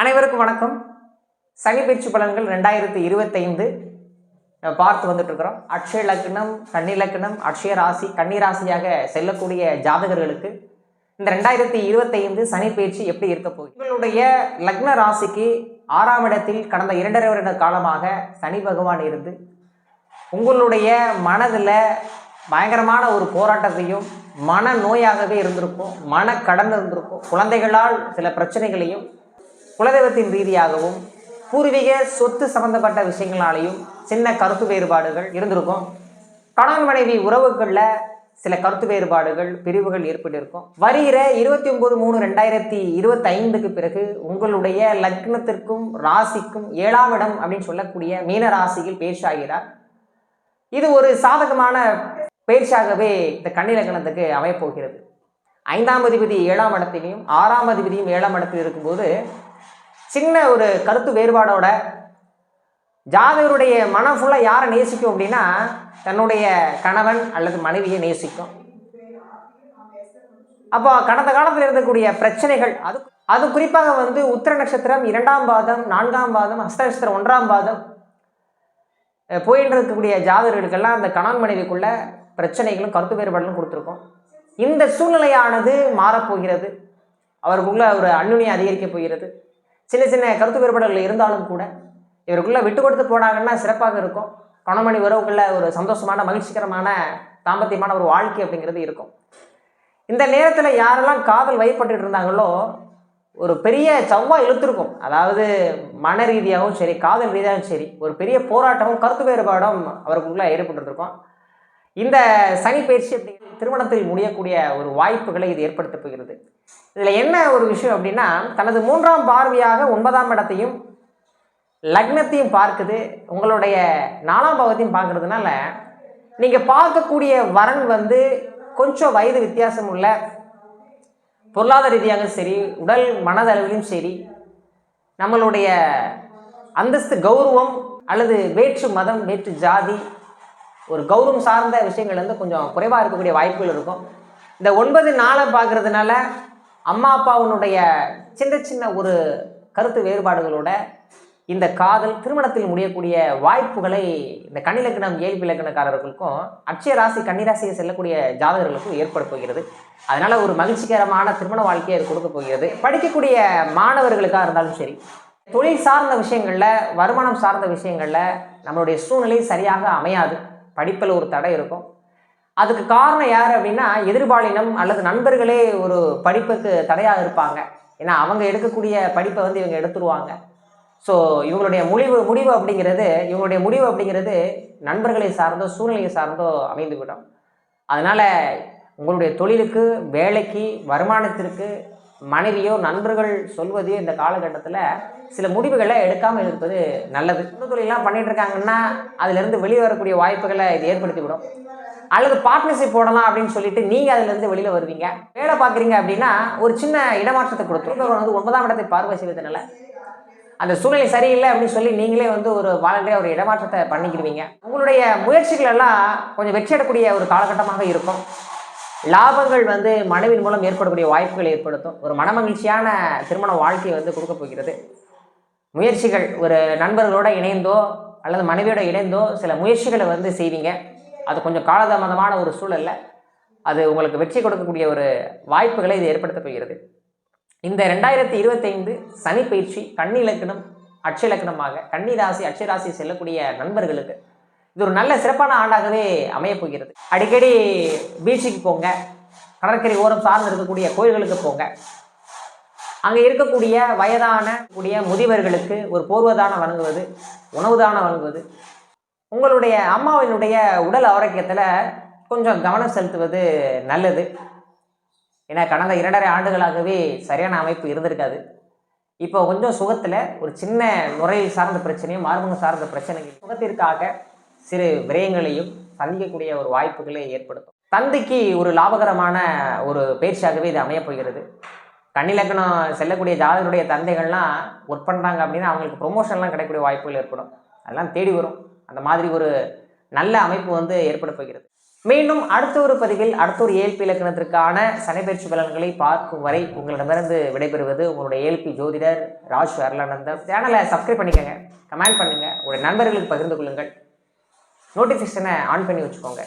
அனைவருக்கும் வணக்கம். சனி பயிற்சி பலன்கள் ரெண்டாயிரத்தி இருபத்தைந்து. பார்த்து வந்துட்டு இருக்கிறோம் அக்ஷய லக்னம் கன்னி லக்னம் அக்ஷய ராசி கன்னி ராசியாக செல்லக்கூடிய ஜாதகர்களுக்கு இந்த ரெண்டாயிரத்தி இருபத்தைந்து சனி பயிற்சி எப்படி இருக்க போகுது? உங்களுடைய லக்ன ராசிக்கு ஆறாம் இடத்தில் கடந்த இரண்டரை வருட காலமாக சனி பகவான் இருந்து உங்களுடைய மனதில் பயங்கரமான ஒரு போராட்டத்தையும் மன நோயாகவே இருந்திருக்கும் மன கடன் இருந்திருக்கும் குழந்தைகளால் சில பிரச்சனைகளையும் குலதெய்வத்தின் ரீதியாகவும் பூர்வீக சொத்து சம்பந்தப்பட்ட விஷயங்களாலேயும் சின்ன கருத்து வேறுபாடுகள் இருந்திருக்கும். கணவன் மனைவி உறவுகளில் சில கருத்து வேறுபாடுகள் பிரிவுகள் ஏற்பட்டிருக்கும். வருகிற இருபத்தி ஒன்பது மூணு ரெண்டாயிரத்தி இருபத்தைந்துக்கு பிறகு உங்களுடைய லக்னத்திற்கும் ராசிக்கும் ஏழாம் இடம் அப்படின்னு சொல்லக்கூடிய மீன ராசியில் பேர்ஷாகிறார் இது ஒரு சாதகமான பயிற்சியாகவே இந்த கன்னி லக்னத்துக்கு அமையப்போகிறது. ஐந்தாம் அதிபதி ஏழாம் இடத்திலையும் ஆறாம் அதிபதியும் ஏழாம் இடத்தில் இருக்கும்போது சின்ன ஒரு கருத்து வேறுபாடோட ஜாதகருடைய மனம் ஃபுல்லாக யாரை நேசிக்கும் அப்படின்னா தன்னுடைய கணவன் அல்லது மனைவியை நேசிக்கும். அப்போ கடந்த காலத்தில் இருக்கக்கூடிய பிரச்சனைகள் அது அது குறிப்பாக வந்து உத்திர நட்சத்திரம் இரண்டாம் பாதம் நான்காம் பாதம் ஹஸ்த நட்சத்திரம் ஒன்றாம் பாதம் போயின்னு இருக்கக்கூடிய ஜாதகர்களுக்கெல்லாம் அந்த கணவன் மனைவிக்குள்ள பிரச்சனைகளும் கருத்து வேறுபாடுகளும் கொடுத்துருக்கோம். இந்த சூழ்நிலையானது மாறப்போகிறது. அவருக்குள்ள ஒரு அந்யுன்யம் அதிகரிக்க போகிறது. சின்ன சின்ன கருத்து வேறுபாடுகள் இருந்தாலும் கூட இவருக்குள்ளே விட்டு கொடுத்து போனாங்கன்னா சிறப்பாக இருக்கும். கணமணி உறவுக்குள்ள ஒரு சந்தோஷமான மகிழ்ச்சிகரமான தாம்பத்தியமான ஒரு வாழ்க்கை அப்படிங்கிறது இருக்கும். இந்த நேரத்தில் யாரெல்லாம் காதல் வயப்பட்டு இருந்தாங்களோ ஒரு பெரிய செவ்வாய் இழுத்துருக்கும். அதாவது மன ரீதியாகவும் சரி காதல் ரீதியாகவும் சரி ஒரு பெரிய போராட்டமும் கருத்து வேறுபாடும் அவருக்குள்ளே ஏற்பட்டிருக்கும். இந்த சனி பயிற்சி அப்படிங்கிறது திருமணத்தில் முடியக்கூடிய ஒரு வாய்ப்புகளை இது ஏற்படுத்த போகிறது. இதில் என்ன ஒரு விஷயம் அப்படின்னா தனது மூன்றாம் பார்வையாக ஒன்பதாம் இடத்தையும் லக்னத்தையும் பார்க்குது. உங்களுடைய நாலாம் பாவத்தையும் பார்க்கறதுனால நீங்கள் பார்க்கக்கூடிய வரன் வந்து கொஞ்சம் வயது வித்தியாசம் உள்ள பொருளாதார ரீதியாக சரி உடல் மனதளவிலும் சரி நம்மளுடைய அந்தஸ்து கௌரவம் அல்லது வேற்று மதம் வேற்று ஜாதி ஒரு கௌரவம் சார்ந்த விஷயங்கள் வந்து கொஞ்சம் குறைவாக இருக்கக்கூடிய வாய்ப்புகள் இருக்கும். இந்த ஒன்பது நாளை பார்க்கறதுனால அம்மா அப்பாவுனுடைய சின்ன சின்ன ஒரு கருத்து வேறுபாடுகளோட இந்த காதல் திருமணத்தில் முடியக்கூடிய வாய்ப்புகளை இந்த கன்னிலக்கணம் ஏழ்பி இலக்கணக்காரர்களுக்கும் அட்சய ராசி கன்னிராசியை செல்லக்கூடிய ஜாதகர்களுக்கும் ஏற்பட போகிறது. அதனால் ஒரு மகிழ்ச்சிகரமான திருமண வாழ்க்கையை கொடுக்க போகிறது. படிக்கக்கூடிய மாணவர்களுக்காக இருந்தாலும் சரி தொழில் சார்ந்த விஷயங்களில் வருமானம் சார்ந்த விஷயங்களில் நம்மளுடைய சூழ்நிலை சரியாக அமையாது. படிப்பில் ஒரு தடை இருக்கும். அதுக்கு காரணம் யார் அப்படின்னா எதிர்பாலினம் அல்லது நண்பர்களே ஒரு படிப்புக்கு தடையாக இருப்பாங்க. ஏன்னா அவங்க எடுக்கக்கூடிய படிப்பை வந்து இவங்க எடுத்துருவாங்க. ஸோ இவங்களுடைய முடிவு முடிவு அப்படிங்கிறது இவங்களுடைய முடிவு அப்படிங்கிறது நண்பர்களை சார்ந்தோ சூழ்நிலையை சார்ந்தோ அமைந்துவிடும். அதனால் உங்களுடைய தொழிலுக்கு வேலைக்கு வருமானத்திற்கு மனைவியோ நண்பர்கள் சொல்வதையோ இந்த காலகட்டத்தில் சில முடிவுகளை எடுக்காமல் இருப்பது நல்லது. இந்த தொழிலெலாம் பண்ணிட்டு இருக்காங்கன்னா வெளியே வரக்கூடிய வாய்ப்புகளை இது ஏற்படுத்தி விடும் அல்லது பார்ட்னர்ஷிப் போடலாம் அப்படின்னு சொல்லிட்டு நீங்கள் அதுலேருந்து வெளியில் வருவீங்க. வேலை பார்க்குறீங்க அப்படின்னா ஒரு சின்ன இடமாற்றத்தை கொடுத்துரும் வந்து ஒன்பதாம் இடத்தை பார்வை செய்வதனால. அந்த சூழ்நிலை சரியில்லை அப்படின்னு சொல்லி நீங்களே வந்து ஒரு வாலண்டியாக ஒரு இடமாற்றத்தை பண்ணிக்கிடுவீங்க. உங்களுடைய முயற்சிகள் எல்லாம் கொஞ்சம் வெற்றி ஒரு காலகட்டமாக இருக்கும். லாபங்கள் வந்து மனைவின் மூலம் ஏற்படக்கூடிய வாய்ப்புகள் ஏற்படுத்தும். ஒரு மனமகிழ்ச்சியான திருமண வாழ்க்கையை வந்து கொடுக்க போகிறது. முயற்சிகள் ஒரு நண்பர்களோட இணைந்தோ அல்லது மனைவியோட இணைந்தோ சில முயற்சிகளை வந்து செய்வீங்க. அது கொஞ்சம் காலதாமதமான ஒரு சூழல்ல. அது உங்களுக்கு வெற்றி கொடுக்கக்கூடிய ஒரு வாய்ப்புகளை இது ஏற்படுத்த போகிறது. இந்த ரெண்டாயிரத்தி இருபத்தைந்து சனி பயிற்சி கன்னி இலக்கணம் அட்சய இலக்கணமாக கன்னி ராசி ராசி செல்லக்கூடிய நண்பர்களுக்கு இது ஒரு நல்ல சிறப்பான ஆண்டாகவே அமையப் போகிறது. அடிக்கடி பீச்சுக்கு போங்க. கடற்கரை ஓரம் சார்ந்து இருக்கக்கூடிய கோயில்களுக்கு போங்க. அங்கே இருக்கக்கூடிய வயதான கூடிய முதியவர்களுக்கு ஒரு போர்வதானம் வழங்குவது உணவு தானம் வழங்குவது. உங்களுடைய அம்மாவினுடைய உடல் ஆரோக்கியத்தில் கொஞ்சம் கவனம் செலுத்துவது நல்லது. ஏன்னா கடந்த இரண்டரை ஆண்டுகளாகவே சரியான அமைப்பு இருந்திருக்காது. இப்போ கொஞ்சம் சுகத்தில் ஒரு சின்ன நுரையில் சார்ந்த பிரச்சனையும் மார்பகம் சார்ந்த பிரச்சனைகள் சுகத்திற்காக சிறு விரயங்களையும் சந்திக்கக்கூடிய ஒரு வாய்ப்புகளை ஏற்படுத்தும். தந்தைக்கு ஒரு லாபகரமான ஒரு பயிற்சியாகவே இது அமையப்போகிறது கன்னிலக்கணம் செல்லக்கூடிய ஜாதகருடைய தந்தைகள்லாம் ஒர்க் பண்ணுறாங்க அப்படின்னா அவங்களுக்கு ப்ரொமோஷன்லாம் கிடைக்கக்கூடிய வாய்ப்புகள் ஏற்படும். அதெல்லாம் தேடி வரும். அந்த மாதிரி ஒரு நல்ல அமைப்பு வந்து ஏற்பட போகிறது. மீண்டும் அடுத்த ஒரு பதிவில் அடுத்த ஒரு ஏல்பி இலக்கணத்திற்கான சனிப்பயிற்சி பலன்களை பார்க்கும் வரை உங்களிடமிருந்து விடைபெறுவது உங்களுடைய ஏல்பி ஜோதிடர் ராஜ் அருளானந்தம். சேனலை சப்ஸ்கிரைப் பண்ணிக்கோங்க. கமெண்ட் பண்ணுங்கள் உங்களுடைய நண்பர்களுக்கு பகிர்ந்து கொள்ளுங்கள். நோட்டிஃபிகேஷனை ஆன் பண்ணி வச்சுக்கோங்க.